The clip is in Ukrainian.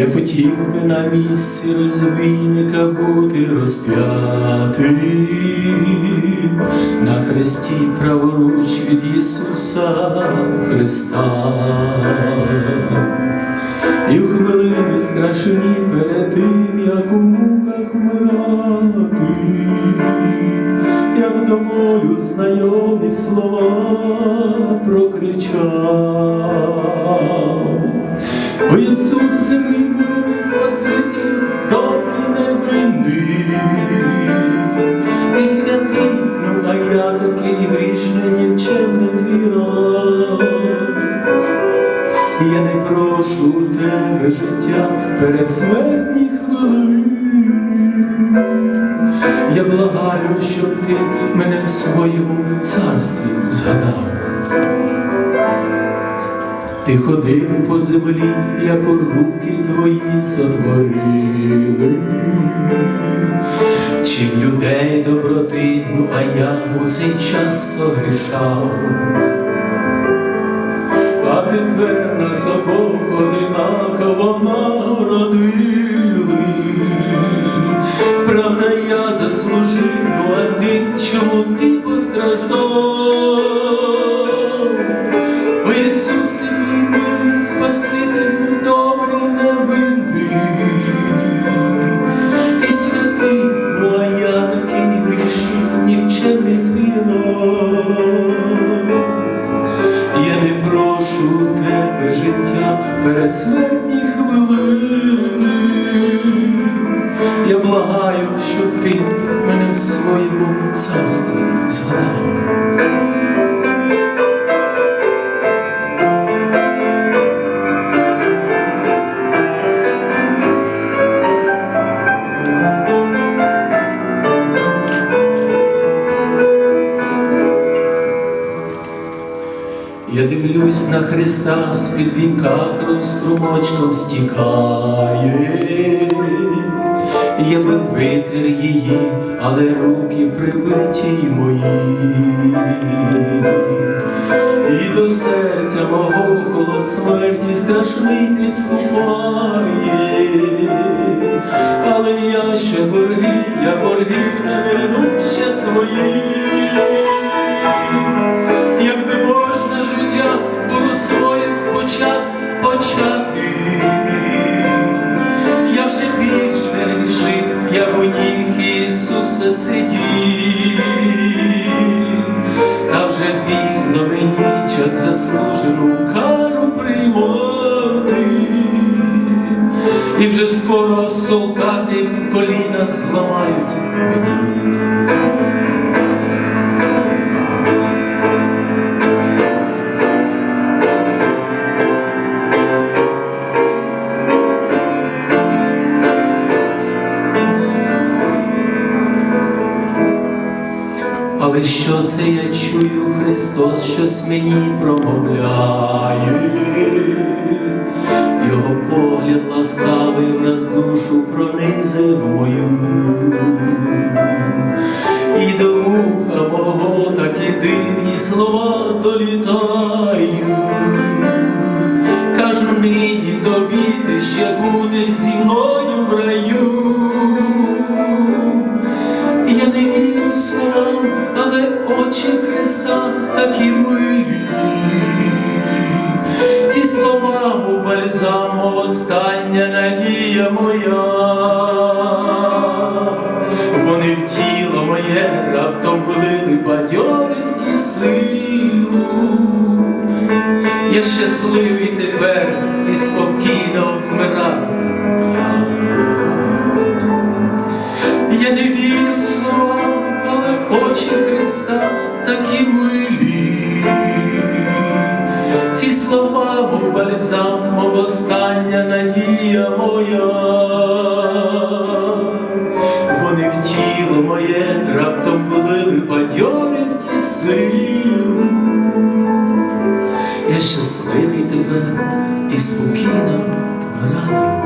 Я хотів би на місці розбійника бути розп'ятим на хресті праворуч від Ісуса Христа. І в хвилини страшні перед тим, як у до знайомі слова прокричав. О Ісусе, мій милий Спаситель, добрий невинний, ти святий, ну а я такий грішний, нікчемний твій раб. Я не прошу тебе життя передсмертні хвилини. Благаю, щоб ти мене в своєму царстві згадав. Ти ходив по землі, як руки твої сотворили, чим людей доброти, ну а я у цей час согрішав. А тепер нас обох одинаково нагородили. Спаситель, добрий невинний, ти святий, ну а я такий грішний, нікчемний твій раб. Я не прошу тебе життя пересмертні хвилини. Я благаю, щоб ти мене в своєму царстві згадав. На Христа, з-під вінка кров струмочком стікає. Я би витер її, але руки прибиті мої. І до серця мого холод смерті страшний підступає. Але я ще борги, я борги не верну ще. Сидів, та вже пізно мені заслужену кару приймати, і вже скоро солдати коліна зламають мені. Але що це я чую, Христос щось мені промовляє, Його погляд ласкавий враз душу пронизив мою, і до вуха мого такі дивні слова долітають. Кажу нині тобі, ти ще будеш зі мною очі Христа такі милі. Ці слова у бальзам, мов остання надія моя. Вони в тіло моє раптом влили бадьорість і силу. Я щасливий тепер і спокійно Христа такі милі, ці слова мов бальзам, мов остання надія моя, вони в тіло моє раптом влили бадьорість і силу. Я щасливий тебе і спокійно радий.